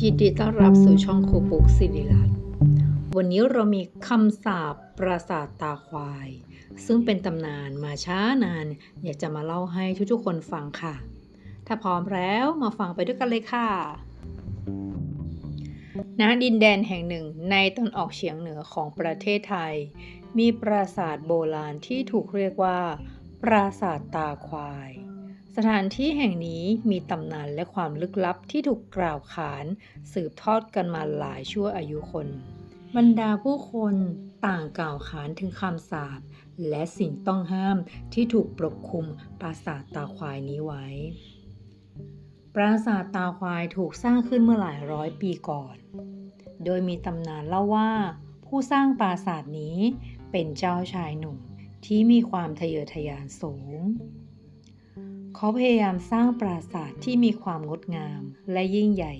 ยินดีต้อนรับสู่ช่องครูปุ๊กสิริรัตน์วันนี้เรามีคำสาปปราสาทตาควาย ซึ่งเป็นตำนานมาช้านาน อยากจะมาเล่าให้ทุกๆคนฟังค่ะ ถ้าพร้อมแล้วมาฟังไปด้วยกันเลยค่ะณดินแดนแห่งหนึ่งในตอนออกเฉียงเหนือของประเทศไทย มีปราสาทโบราณที่ถูกเรียกว่า ปราสาทตาควาย สถานที่แห่งนี้มีตำนานและความลึกลับที่ถูกกล่าวขาน สืบทอดกันมาหลายชั่วอายุคน บรรดาผู้คนต่างกล่าวขานถึงคำสาปและสิ่งต้องห้ามที่ถูกปกคลุมปราสาทตาควายนี้ไว้ ปราสาทตาควายถูกสร้างขึ้นเมื่อหลายร้อยปีก่อน โดยมีตำนานเล่าว่า ผู้สร้างปราสาทนี้เป็นเจ้าชายหนุ่มที่มีความทะเยอทะยานสูง เขาพยายามสร้างปราสาทที่มีความงดงามและยิ่งใหญ่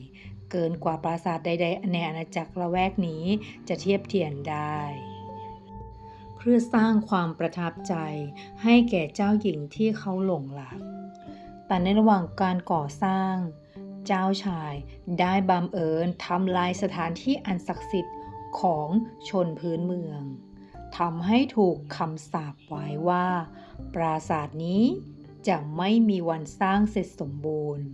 เกินกว่าปราสาทใด ๆ ในอาณาจักรละแวกนี้จะเทียบเทียมได้ เพื่อสร้างความประทับใจให้แก่เจ้าหญิงที่เขาหลงรัก แต่ในระหว่างการก่อสร้าง เจ้าชายได้บังเอิญทำลายสถานที่อันศักดิ์สิทธิ์ของชนพื้นเมืองทำให้ถูกคำสาปไว้ว่า ปราสาทนี้ จะไม่มีวันสร้างเสร็จสมบูรณ์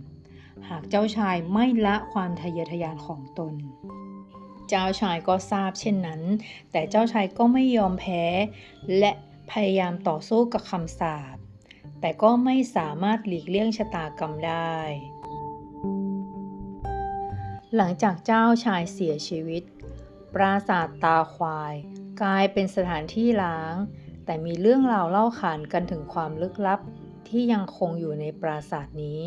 หากเจ้าชายไม่ละความทะเยอทะยานของตน เจ้าชายก็ทราบเช่นนั้น แต่เจ้าชายก็ไม่ยอมแพ้ และพยายามต่อสู้กับคำสาปแต่ก็ไม่สามารถหลีกเลี่ยงชะตากรรมได้ หลังจากเจ้าชายเสียชีวิต ปราสาทตาควาย กลายเป็นสถานที่ล้าง แต่มีเรื่องราวเล่าขานกันถึงความลึกลับ ที่ยังคงอยู่ในปราสาทนี้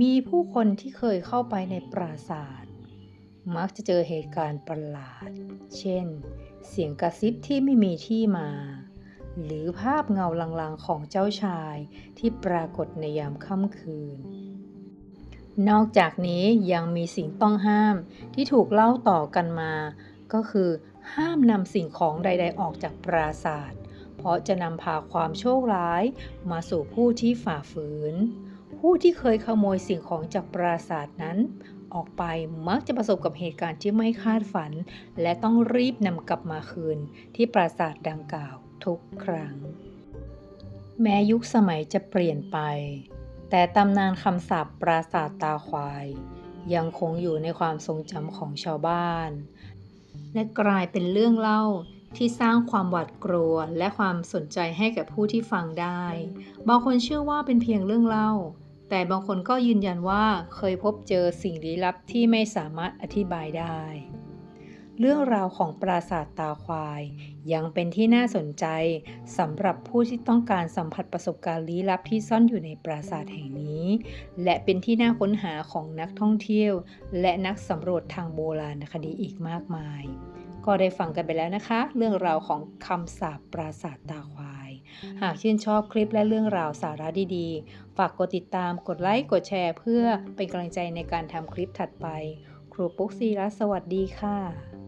มีผู้คนที่เคยเข้าไปในปราสาท มักจะเจอเหตุการณ์ประหลาด เช่น เสียงกระซิบที่ไม่มีที่มา หรือภาพเงาลางๆของเจ้าชายที่ปรากฏในยามค่ำคืน นอกจากนี้ยังมีสิ่งต้องห้ามที่ถูกเล่าต่อกันมา ก็คือห้ามนำสิ่งของใด ๆ ออกจากปราสาท เพราะจะนำพาความโชคร้ายมาสู่ผู้ที่ฝ่าฝืน ผู้ที่เคยขโมยสิ่งของจากปราสาทนั้น ออกไปมักจะประสบกับเหตุการณ์ที่ไม่คาดฝัน และต้องรีบนำกลับมาคืนที่ปราสาทดังกล่าวทุกครั้ง แม้ยุคสมัยจะเปลี่ยนไป แต่ตำนานคำสาปปราสาทตาควาย ยังคงอยู่ในความทรงจำของชาวบ้าน และกลายเป็นเรื่องเล่า ที่สร้างความหวาดกลัวและความสนใจให้กับผู้ที่ฟังได้ บางคนเชื่อว่าเป็นเพียงเรื่องเล่า แต่บางคนก็ยืนยันว่าเคยพบเจอสิ่งลี้ลับที่ไม่สามารถอธิบายได้ เรื่องราวของปราสาทตาควาย ยังเป็นที่น่าสนใจสำหรับผู้ที่ต้องการสัมผัสประสบการณ์ลี้ลับที่ซ่อนอยู่ในปราสาทแห่งนี้ และเป็นที่น่าค้นหาของนักท่องเที่ยว และนักสำรวจทางโบราณคดีอีกมากมาย ก็ได้ฟังกันไปแล้วนะคะ เรื่องราวของคำสาปปราสาทตาควาย หากชื่นชอบคลิปและเรื่องราวสาระดีๆ ฝากกดติดตามกดไลค์กดแชร์ เพื่อเป็นกำลังใจในการทำคลิปถัดไป ครูปุ๊กซีรัสสวัสดีค่ะ